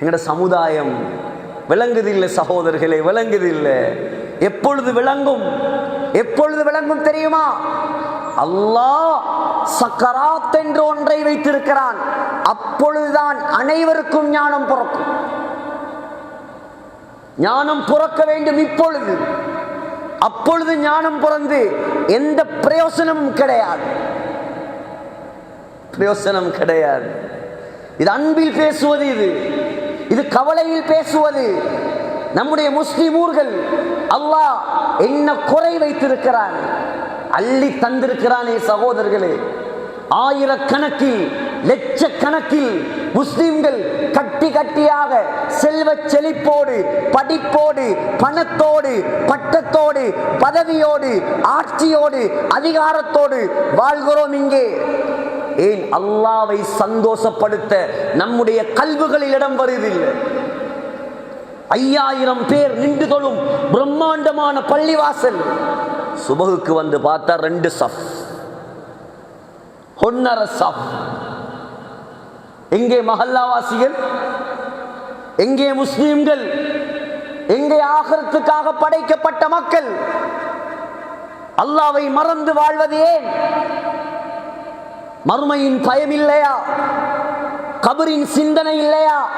எங்களோட சமுதாயம் விளங்குது இல்லை சகோதரர்களே விளங்குது இல்லை எப்பொழுது விளங்கும்? எப்பொழுது விளங்கும் தெரியுமா? அல்லாஹ் சக்கராத் என்று ஒன்றை வைத்திருக்கிறான். அப்பொழுதுதான் அனைவருக்கும் ஞானம் பிறக்கும். ஞானம் பிறக்க வேண்டும் இப்பொழுது. அப்பொழுது ஞானம் பிறந்து எந்த பிரயோசனமும் கிடையாது. பிரயோசனம் கிடையாது. இது அன்பில் பேசுவது இது. இது கவலையில் பேசுவது. நம்முடைய முஸ்லிம் ஊர்கள் அல்லாஹ் என்ன குறை வைத்திருக்கிறான்? அள்ளி தந்திருக்கிறானே சகோதரர்களே. ஆயிரக்கணக்கில் லட்சக்கணக்கில் முஸ்லிம்கள் கட்டி கட்டியாக செல்வ செழிப்போடு படிப்போடு பணத்தோடு பட்டத்தோடு பதவியோடு ஆட்சியோடு அதிகாரத்தோடு வாழ்கிறோம் இங்கே. ஏன் அல்லாவை சந்தோஷப்படுத்த நம்முடைய கல்வுகளில் இடம் வருவதில்லை? ஐயாயிரம் பேர் நின்று தொழும் பிரம்மாண்டமான பள்ளிவாசல். சுபகுக்கு வந்து பார்த்தா ரெண்டு சஃப். ஒன்னர சஃப். எங்கே மஹல்லாவாசிகள்? எங்கே முஸ்லீம்கள்? எங்கே ஆகரத்துக்காக படைக்கப்பட்ட மக்கள்? அல்லாவை மறந்து வாழ்வது ஏன்? மறுமையின் பயம் இல்லையா கபரின் சிந்தனை இல்லையா?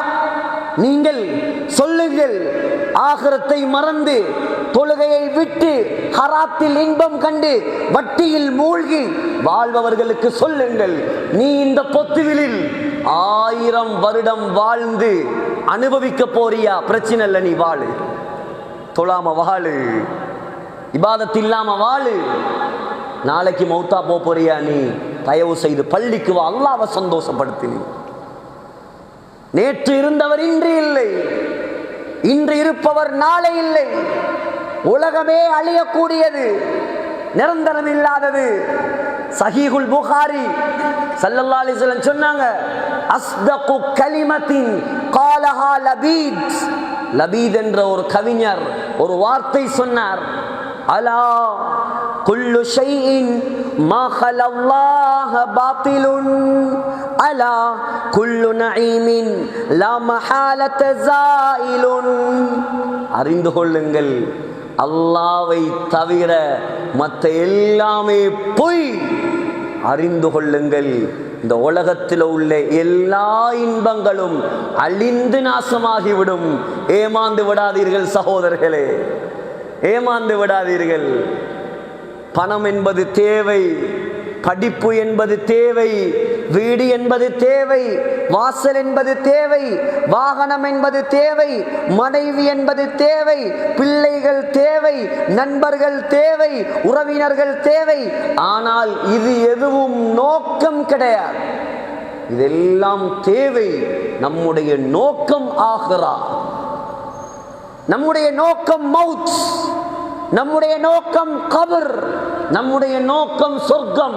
நீங்கள் சொல்லுங்கள். ஆகரத்தை மறந்து தொழுகையை விட்டு ஹராத்தில் இன்பம் கண்டு வட்டியில் மூழ்கி வாழ்பவர்களுக்கு சொல்லுங்கள். நீ இந்த பொத்துவிலில் ஆயிரம் வருடம் வாழ்ந்து அனுபவிக்க போறியா? பிரச்சனை இல்லை நீ வாழு. தொழாம வாழு. இபாதத் இல்லாம வாழு. நாளைக்கு மௌத்தா போறியா நீ? தயவு செய்து பள்ளிக்கு வா. அல்லாவை சந்தோஷப்படுத்தி நேற்று இருந்தவர் இன்று இல்லை. இன்று இருப்பவர் நாளை இல்லை. உலகமே அழியக்கூடியது. நிரந்தரம் இல்லாதது. சஹீகுல் புகாரி ஸல்லல்லாஹு அலைஹி சொன்னாங்க அஸ்தகு கலிமத்தின் காலஹா லபீத். லபீத் என்ற ஒரு கவிஞர் ஒரு வார்த்தை சொன்னார் அலா குல்லு ஷைஇன் மா خلالله باطل அலா குல்லு நஈமின் லா மஹாலத زائل அறிந்து கொள்ளுங்கள் அல்லாவை தவிர மற்ற எல்லாமே பொய் அறிந்து கொள்ளுங்கள் இந்த உலகத்தில் உள்ள எல்லா இன்பங்களும் அழிந்து நாசமாகிவிடும் ஏமாந்து விடாதீர்கள் சகோதரர்களே ஏமாந்து விடாதீர்கள் பணம் என்பது தேவை படிப்பு என்பது தேவை வீடு என்பது தேவை வாசல் என்பது தேவை வாகனம் என்பது தேவை மனைவி என்பது தேவை பிள்ளைகள் தேவை நண்பர்கள் தேவை உறவினர்கள் தேவை. ஆனால் இது எதுவும் நோக்கம் கிடையாது. இதெல்லாம் தேவை. நம்முடைய நோக்கம் ஆகிறார் நம்முடைய நோக்கம் மவுத். நம்முடைய நோக்கம் கபர் நம்முடைய நோக்கம் சொர்க்கம்.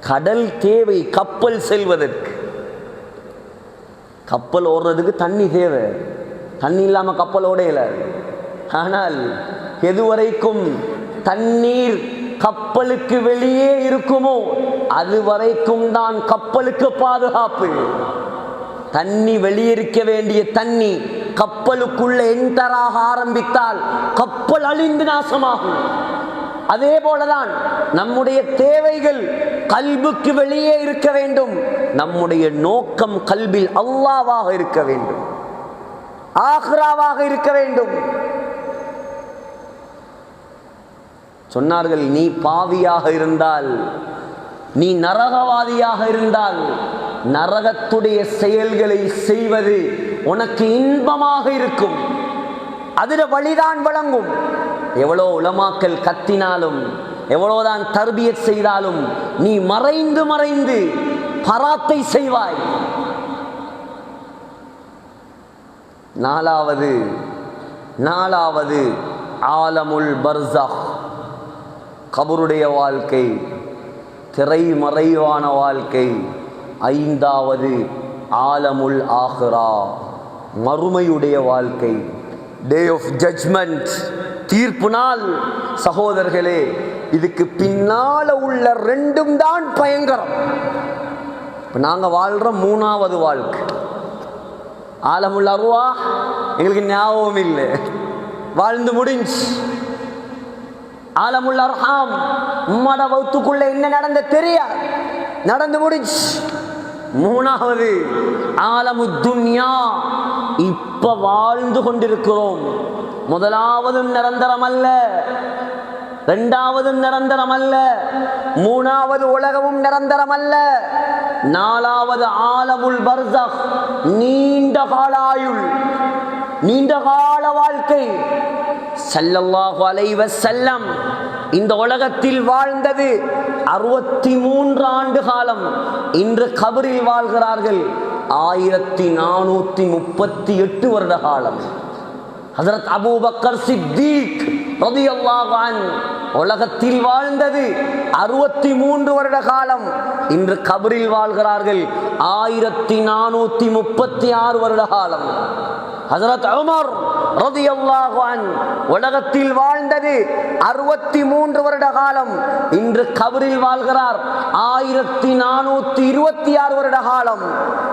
கடல் தேவை கப்பல் செல்வதற்கு. கப்பல் ஓடுறதுக்கு தண்ணி தேவை. தண்ணி இல்லாம கப்பல் ஓடையில. ஆனால் எதுவரைக்கும் தண்ணீர் கப்பலுக்கு வெளியே இருக்குமோ அது வரைக்கும் தான் கப்பலுக்கு பாதுகாப்பு. தண்ணி வெளியிருக்க வேண்டிய தண்ணி கப்பலுக்குள்ள என்டராக ஆரம்பித்தால் கப்பல் அழிந்து நாசமாகும். அதே போலதான் நம்முடைய தேவைகள் கல்புக்கு வெளியே இருக்க வேண்டும். நம்முடைய நோக்கம் கல்பில் அல்லாவாக இருக்க வேண்டும். ஆஹ்ராவாக இருக்க வேண்டும். சொன்னார்கள் நீ பாவியாக இருந்தால் நீ நரகவாதியாக இருந்தால் நரகத்துடைய செயல்களை செய்வது உனக்கு இன்பமாக இருக்கும். அதில் வழிதான் வழங்கும். எவ்வளோ உலமாக்கல் கத்தினாலும் எவ்வளோதான் தர்பியத் செய்தாலும் நீ மறைந்து மறைந்து பராத்தை செய்வாய். நாலாவது நாலாவது ஆலமுல் பர்சா கபருடைய வாழ்க்கை திரைமறைவான வாழ்க்கை. ஐந்தாவது ஆலமுல் ஆஹ்ரா மறுமையுடைய வாழ்க்கை. டே ஆஃப் ஜட்ஜ்மெண்ட் தீர்ப்பு நாள். சகோதரர்களே இதுக்கு பின்னால உள்ள ரெண்டும் தான் பயங்கரம். இப்போ நாங்கள் வாழ்கிற மூணாவது வாழ்க்கை. ஆலமுள்ள அருவா எங்களுக்கு ஞாபகம் இல்லை வாழ்ந்து முடிஞ்சு. ஆலமுள்ள அர்ஹாம். உம்மட வகுத்துக்குள்ள என்ன நடந்த தெரியாது. நடந்து முடிச்சு மூணாவது ஆலமு துன்யா. இப்ப வாழ்ந்து கொண்டிருக்கிறோம். முதலாவதும் நிரந்தரம் அல்ல. இரண்டாவதும் நிரந்தரம் அல்ல. மூணாவது உலகமும் நிரந்தரம் அல்ல. நாலாவது ஆலமுல் பர்சக். நீண்ட கால ஆயுள் நீண்ட கால வாழ்க்கை. சல்லல்லாஹு அலைஹி செல்லம் இந்த உலகத்தில் வாழ்ந்தது அறுபத்தி மூன்று ஆண்டு காலம். இன்று கபரில் வாழ்கிறார்கள் ஆயிரத்தி நானூத்தி முப்பத்தி எட்டு வருட காலம். ஹசரத் அபூபக்கர் சித்தீக் உலகத்தில் வாழ்ந்தது அறுபத்தி மூன்று வருட காலம். இன்று கபரில் வாழ்கிறார்கள் ஆயிரத்தி நானூத்தி முப்பத்தி ஆறு வருட காலம். ஹசரத் உமர் ரலியல்லாஹு உலகத்தில் வாழ்ந்தது அறுபத்தி மூன்று வருட காலம். இன்று கபரில் வாழ்கிறார். ஆயிரத்தி நானூத்தி இருபத்தி ஆறு வருட காலம்.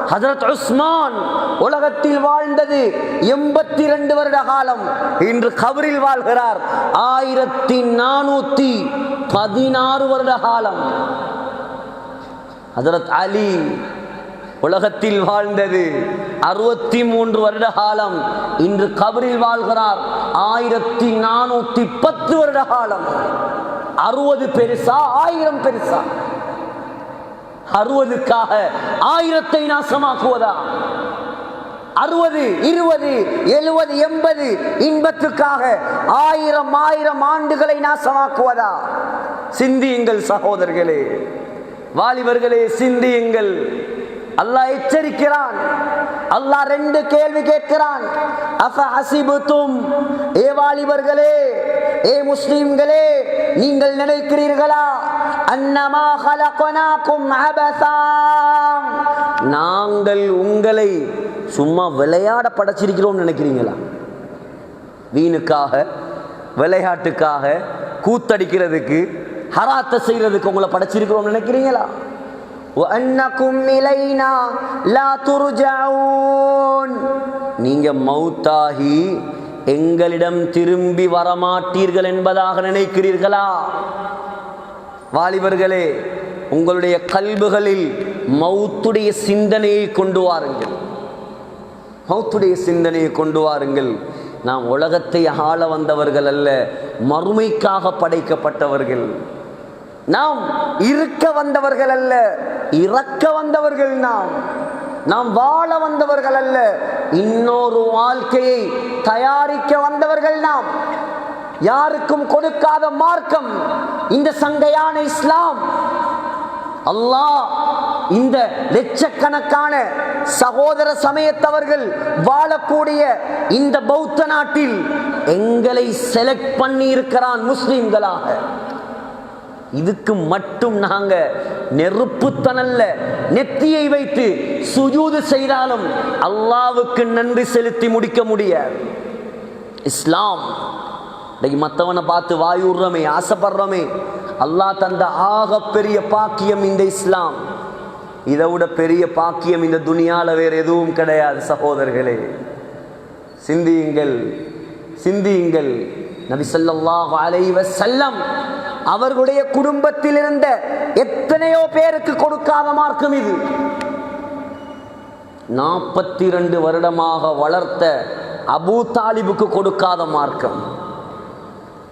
ஹசரத் உஸ்மான் உலகத்தில் வாழ்ந்தது எண்பத்தி ரெண்டு வருட காலம். இன்று கபரில் வாழ்கிறார். ஆயிரத்தி நானூத்தி பதினாறு வருட காலம். ஹசரத் அலி உலகத்தில் வாழ்ந்தது. அறுபத்தி மூன்று வருட காலம் இன்று கபரில் வாழ்கிறார். ஆயிரத்தி நானூத்தி பத்து வருட காலம். அறுபது பெருசா ஆயிரம் பெருசா. அறுபதுக்காக ஆயிரத்தை நாசமாக்குவதா? அறுபது இருபது எழுபது எண்பது இன்பத்துக்காக ஆயிரம் ஆயிரம் ஆண்டுகளை நாசமாக்குவதா? சிந்தியுங்கள் சகோதரர்களே. வாலிபர்களே சிந்தியுங்கள். அல்லாஹ் எச்சரிக்கிறான். அல்லாஹ் ரெண்டு கேள்வி கேட்கிறான். அஃப ஹசிபுத்தும்? ஏ வாலிபர்களே ஏ முஸ்லிம்களே நீங்கள் நினைக்கிறீர்களா? அன்னமா ஹலகனாக்கும் அபசா நாங்கள் உங்களை சும்மா விளையாட படைச்சிருக்கிறோம் நினைக்கிறீங்களா? வீணுக்காக விளையாட்டுக்காக கூத்தடிக்கிறதுக்கு ஹராத்த செய்யறதுக்கு உங்களை படைச்சிருக்கிறோம் நினைக்கிறீங்களா? அன்னக்கும் இலைனா லா துருஜாவூன் நீங்கள் மௌத்தாகி எங்களிடம் திரும்பி வரமாட்டீர்கள் என்பதாக நினைக்கிறீர்களா? வாலிபர்களே உங்களுடைய கல்புகளில் மௌத்துடைய சிந்தனையை கொண்டு வாருங்கள். மௌத்துடைய சிந்தனையை கொண்டு வாருங்கள். நாம் உலகத்தை ஆள வந்தவர்கள் அல்ல மறுமைக்காக படைக்கப்பட்டவர்கள். நாம் இருக்க வந்தவர்கள் அல்ல. இறக்க வந்தவர்கள் நாம். நாம் வாழ வந்தவர்கள் அல்ல இன்னொரு வாழ்க்கையை தயாரிக்க வந்தவர்கள் நாம். யாருக்கும் கொடுக்காத மார்க்கம் இந்த சங்கையான இஸ்லாம். அல்லாஹ் இந்த லட்சக்கணக்கான சகோதர சமயத்தவர்கள் வாழக்கூடிய இந்த பௌத்த நாட்டில் எங்களை செலக்ட் பண்ணி இருக்கிறான் முஸ்லிம்களாக. இதுக்கு மட்டும் நெருப்புத்தனல்ல. நெத்தியை வைத்து சுஜூது செய்தாலும் அல்லாவுக்கு நன்றி செலுத்தி முடிக்க முடியாது. இஸ்லாம் இன்னைக்கு மற்றவனை பார்த்து வாயுறமே ஆசைப்படுறோமே அல்லாஹ் தந்த ஆக பெரிய பாக்கியம் இந்த இஸ்லாம். இதை விட பெரிய பாக்கியம் இந்த துனியால வேற எதுவும் கிடையாது சகோதரர்களே. சிந்தியுங்கள் சிந்தியுங்கள். நபி சொல்லாஹ் அலைவ செல்லம் அவர்களுடைய குடும்பத்தில் இருந்த எத்தனையோ பேருக்கு கொடுக்காத மார்க்கம் இது. நாற்பத்தி ரெண்டு வருடமாக வளர்த்த அபூ தாலிபுக்கு கொடுக்காத மார்க்கம்.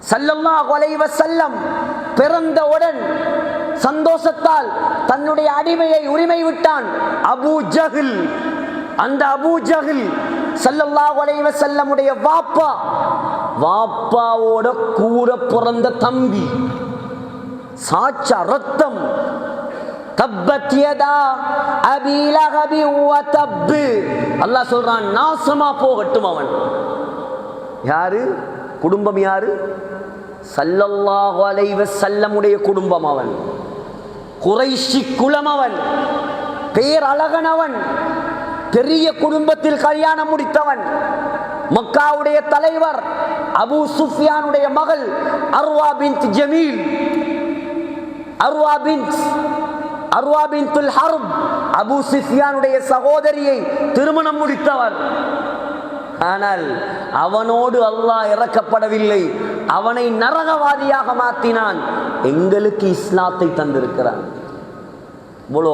சல்லல்லாஹு கொலைவ செல்லம் பிறந்தவுடன் சந்தோஷத்தால் தன்னுடைய அடிமையை உரிமை விட்டான் அபூ ஜஹில். அந்த அபூ ஜஹில் சல்லல்லாஹு கொலைவ செல்லமுடைய வாப்பா வாப்பாவோட கூட பிறந்த தம்பி. சாட்சா ரத்தம். தப்பத் அபிலகபி தப்பு அல்லாஹ் சொல்றான் நாசமா போகட்டும் அவன். யாரு? குடும்பம் யாரு? சல்லல்லாஹு அலைஹி சல்லமுடைய குடும்பம் அவன். குறைஷி குலம் அவன். பேர் அழகனவன் பெரிய குடும்பத்தில் கல்யாணம் முடித்தவன். மக்காவுடைய தலைவர் அபு சுஃபியானுடைய மகள் அர்வா பின் ஜமீல். அர்வா பின் அர்வா பின்துல் ஹர்ப் அபு சிஃபியானுடைய சகோதரியை திருமணம் முடித்தவர். ஆனால் அவனோடு அல்லாஹ் இறக்கப்படவில்லை. அவனை நரகவாதியாக மாற்றினான் எங்களுக்கு இஸ்லாத்தை தந்திருக்கிறான். இவ்வளோ